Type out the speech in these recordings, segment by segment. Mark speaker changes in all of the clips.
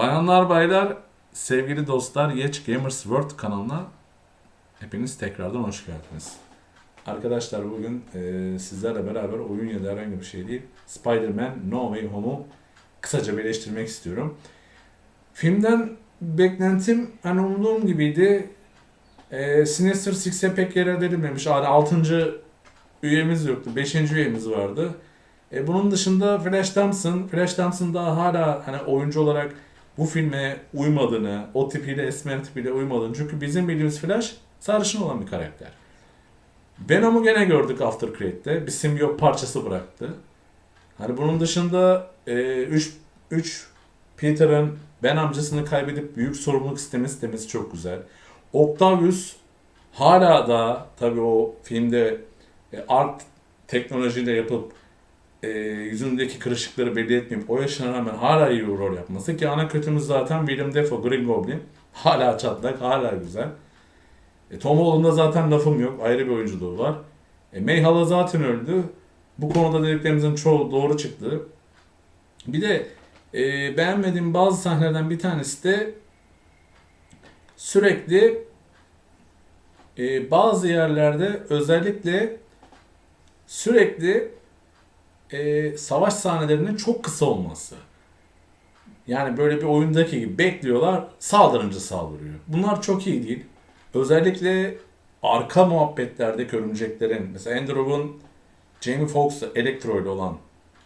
Speaker 1: Bayanlar baylar, sevgili dostlar Yeç Gamers World kanalına hepiniz tekrardan hoş geldiniz. Arkadaşlar bugün e, sizlerle beraber oyun ya da herhangi bir şey değil Spider-Man No Way Home'u kısaca birleştirmek istiyorum. Filmden beklentim hani umduğum gibiydi. E, Sinister Six'e pek yer verilmemiş. Yani 6. üyemiz yoktu. 5. üyemiz vardı. E, bunun dışında Flash Thompson, Flash Thompson daha hala hani oyuncu olarak bu filme uymadığını, o tipiyle esmer tipiyle uymadığını. Çünkü bizim bildiğimiz Flash sarışın olan bir karakter. Venom'u gene gördük After Credit'te. Bir simbiyo parçası bıraktı. Hani bunun dışında 3 3 Peter'ın Ben amcasını kaybedip büyük sorumluluk istemesi istemesi çok güzel. Octavius hala da tabii o filmde e, art teknolojiyle yapıp e, yüzündeki kırışıkları belli etmeyip o yaşına rağmen hala iyi bir rol yapması ki ana kötümüz zaten William Dafoe, Green Goblin. Hala çatlak, hala güzel. E, Tom Holland'da zaten lafım yok. Ayrı bir oyunculuğu var. E, Mayhala zaten öldü. Bu konuda dediklerimizin çoğu doğru çıktı. Bir de e, beğenmediğim bazı sahnelerden bir tanesi de sürekli e, bazı yerlerde özellikle sürekli e, savaş sahnelerinin çok kısa olması. Yani böyle bir oyundaki gibi bekliyorlar, saldırınca saldırıyor. Bunlar çok iyi değil. Özellikle arka muhabbetlerde örümceklerin, mesela Andrew'un Jamie Foxx'la Electro ile olan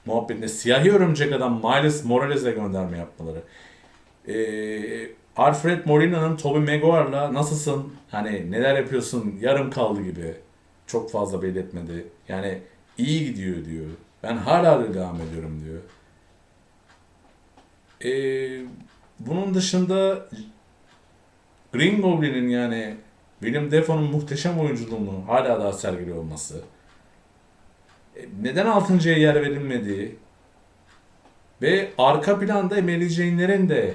Speaker 1: muhabbetinde siyahi örümcek adam Miles Morales'e gönderme yapmaları. Ee, Alfred Molina'nın Tobey Maguire'la nasılsın, hani neler yapıyorsun, yarım kaldı gibi çok fazla belirtmedi. Yani iyi gidiyor diyor. Ben hala da devam ediyorum diyor. Ee, bunun dışında Green Goblin'in yani William Defoe'nun muhteşem oyunculuğunu hala daha sergiliyor olması. E, Neden 6.ya yer verilmediği ve arka planda Mary Jane'lerin de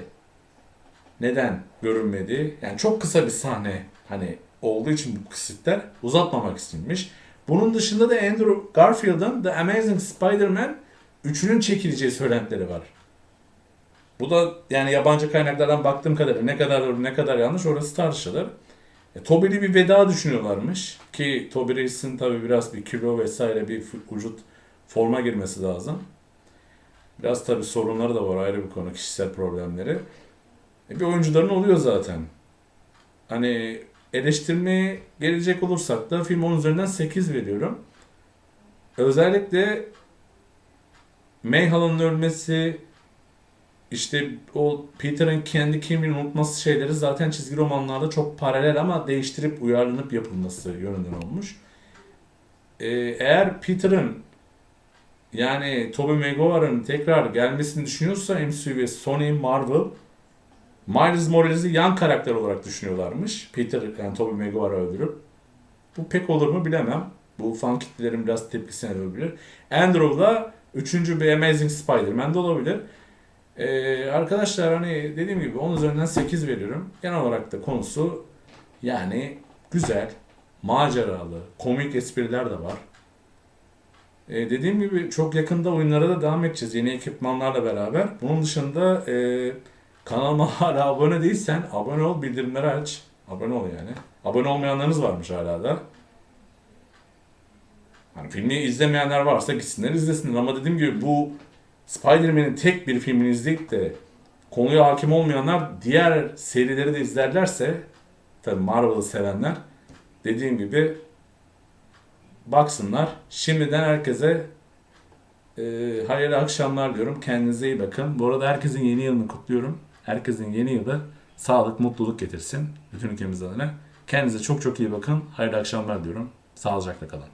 Speaker 1: neden görünmediği yani çok kısa bir sahne hani olduğu için bu kesitler uzatmamak istenmiş. Bunun dışında da Andrew Garfield'ın The Amazing Spider-Man 3'ünün çekileceği söylentileri var. Bu da yani yabancı kaynaklardan baktığım kadarıyla ne kadar doğru ne kadar yanlış orası tartışılır. E, Toby'li bir veda düşünüyorlarmış ki Toby Reis'in tabi biraz bir kilo vesaire bir vücut forma girmesi lazım. Biraz tabi sorunları da var ayrı bir konu kişisel problemleri. E, bir oyuncuların oluyor zaten. Hani eleştirmeye gelecek olursak da film 10 üzerinden 8 veriyorum. Özellikle Mayhal'ın ölmesi, işte o Peter'ın kendi kimliğini unutması şeyleri zaten çizgi romanlarda çok paralel ama değiştirip uyarlanıp yapılması yönünden olmuş. Ee, eğer Peter'ın yani Tobey Maguire'ın tekrar gelmesini düşünüyorsa MCU ve Sony, Marvel Miles Morales'i yan karakter olarak düşünüyorlarmış. Peter yani Tobey Maguire'ı öldürüp. Bu pek olur mu bilemem. Bu fan kitlelerin biraz tepkisine olabilir. Andrew da 3. bir Amazing Spider-Man de olabilir. Ee, arkadaşlar hani dediğim gibi 10 üzerinden 8 veriyorum. Genel olarak da konusu yani güzel, maceralı, komik espriler de var. Ee, dediğim gibi çok yakında oyunlara da devam edeceğiz yeni ekipmanlarla beraber. Bunun dışında e, kanalıma hala abone değilsen abone ol, bildirimleri aç. Abone ol yani. Abone olmayanlarınız varmış hala da. Hani filmi izlemeyenler varsa gitsinler izlesinler ama dediğim gibi bu Spider-Man'in tek bir filmini izleyip de konuya hakim olmayanlar diğer serileri de izlerlerse tabii Marvel'ı sevenler dediğim gibi baksınlar. Şimdiden herkese e, hayırlı akşamlar diyorum. Kendinize iyi bakın. Bu arada herkesin yeni yılını kutluyorum. Herkesin yeni yılı sağlık, mutluluk getirsin. Bütün ülkemiz adına. Kendinize çok çok iyi bakın. Hayırlı akşamlar diyorum. Sağlıcakla kalın.